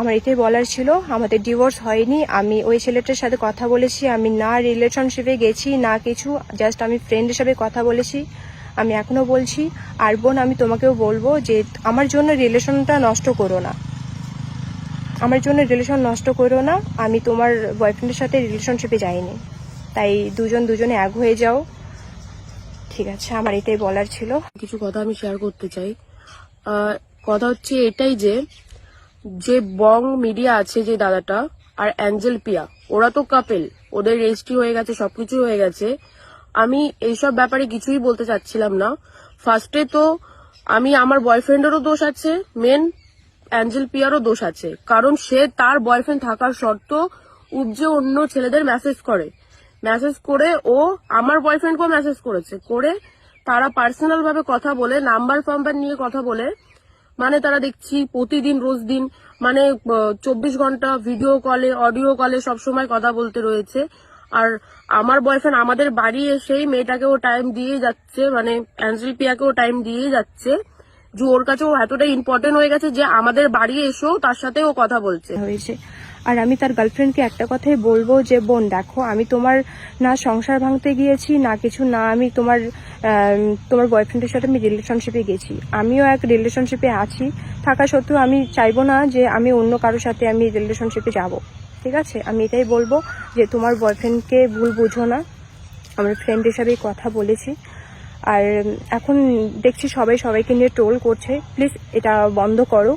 আমার এটাই বলার ছিল, আমাদের ডিভোর্স হয়নি, আমি ওই ছেলেটার সাথে কথা বলেছি, আমি না রিলেশনশিপে গেছি, না কিছু জাস্ট আমি ফ্রেন্ড হিসেবে কথা বলেছি, আমি এখনও বলছি, আর বোন আমি তোমাকেও বলব যে আমার জন্য রিলেশনটা নষ্ট করো না। আমার জন্য রিলেশন নষ্ট করো না, আমি তোমার বয়ফ্রেন্ডের সাথে রিলেশনশিপে যাইনি। তাই দুজন দুজনে এক হয়ে যাও। ঠিক আছে, আমার এটাই বলার ছিল। কিছু কথা আমি শেয়ার করতে চাই। কথা হচ্ছে এটাই যে যে বং মিডিয়া আছে যে দাদাটা, আর অ্যাঞ্জেল পিয়া, ওরা তো কাপেল, ওদের রেজিস্ট্রি হয়ে গেছে সবকিছু হয়ে গেছে। আমি এইসব ব্যাপারে কিছুই বলতে চাচ্ছিলাম না। ফার্স্টে তো আমি আমার বয়ফ্রেন্ডেরও দোষ আছে মেন অ্যাঞ্জেল পিয়ারও দোষ আছে। কারণ সে তার বয়ফ্রেন্ড থাকার সত্ত্বেও উপজে অন্য ছেলেদের মেসেজ করে। মেসেজ করে ও আমার বয়ফ্রেন্ডকেও মেসেজ করেছে। করে তারা পার্সোনাল ভাবে কথা বলে নাম্বার ফাম্বার নিয়ে কথা বলে। মানে তারা দেখছি প্রতিদিন রোজ দিন মানে চব্বিশ ঘণ্টা ভিডিও কলে অডিও কলে সবসময় কথা বলতে রয়েছে। আর আমার বয়ফ্রেন্ড আমাদের বাড়ি এসেই মেয়েটাকেও টাইম দিয়ে যাচ্ছে মানে অ্যাঞ্জেল পিয়াকেও টাইম দিয়ে যাচ্ছে। যে ওর কাছে ও এতটা ইম্পর্টেন্ট হয়ে গেছে যে আমাদের বাড়ি এসেও তার সাথে ও কথা বলছে। হয়েছে। আর আমি তার গার্লফ্রেন্ডকে একটা কথাই বলব যে, বোন, দেখো, আমি তোমার না সংসার ভাঙতে গিয়েছি, না কিছু, না আমি তোমার তোমার বয়ফ্রেন্ডের সাথে আমি রিলেশনশিপে গেছি। আমিও এক রিলেশনশিপে আছি। থাকা সত্ত্বেও আমি চাইব না যে আমি অন্য কারোর সাথে আমি রিলেশনশিপে যাব। ঠিক আছে? আমি এটাই বলব যে, তোমার বয়ফ্রেন্ডকে ভুল বুঝো না। আমার ফ্রেন্ড হিসাবেই কথা বলেছি। আর এখন দেখছি সবাই সবাইকে নিয়ে ট্রোল করছে। প্লিজ এটা বন্ধ করো।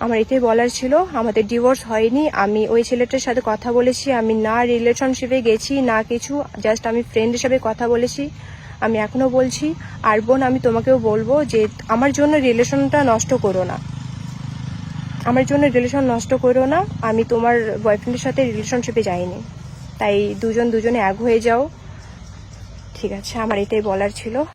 আমার এটাই বলার ছিল। আমাদের ডিভোর্স হয়নি। আমি ওই ছেলেটার সাথে কথা বলেছি। আমি না রিলেশনশিপে গেছি, না কিছু। জাস্ট আমি ফ্রেন্ড হিসেবে কথা বলেছি। আমি এখনও বলছি, আর বোন, আমি তোমাকেও বলব যে আমার জন্য রিলেশনটা নষ্ট করো না। আমার জন্য রিলেশন নষ্ট করো না। আমি তোমার বয়ফ্রেন্ডের সাথে রিলেশনশিপে যাইনি। তাই দুজন দুজনে এক হয়ে যাও। ঠিক আছে, আমার এটাই বলার ছিল।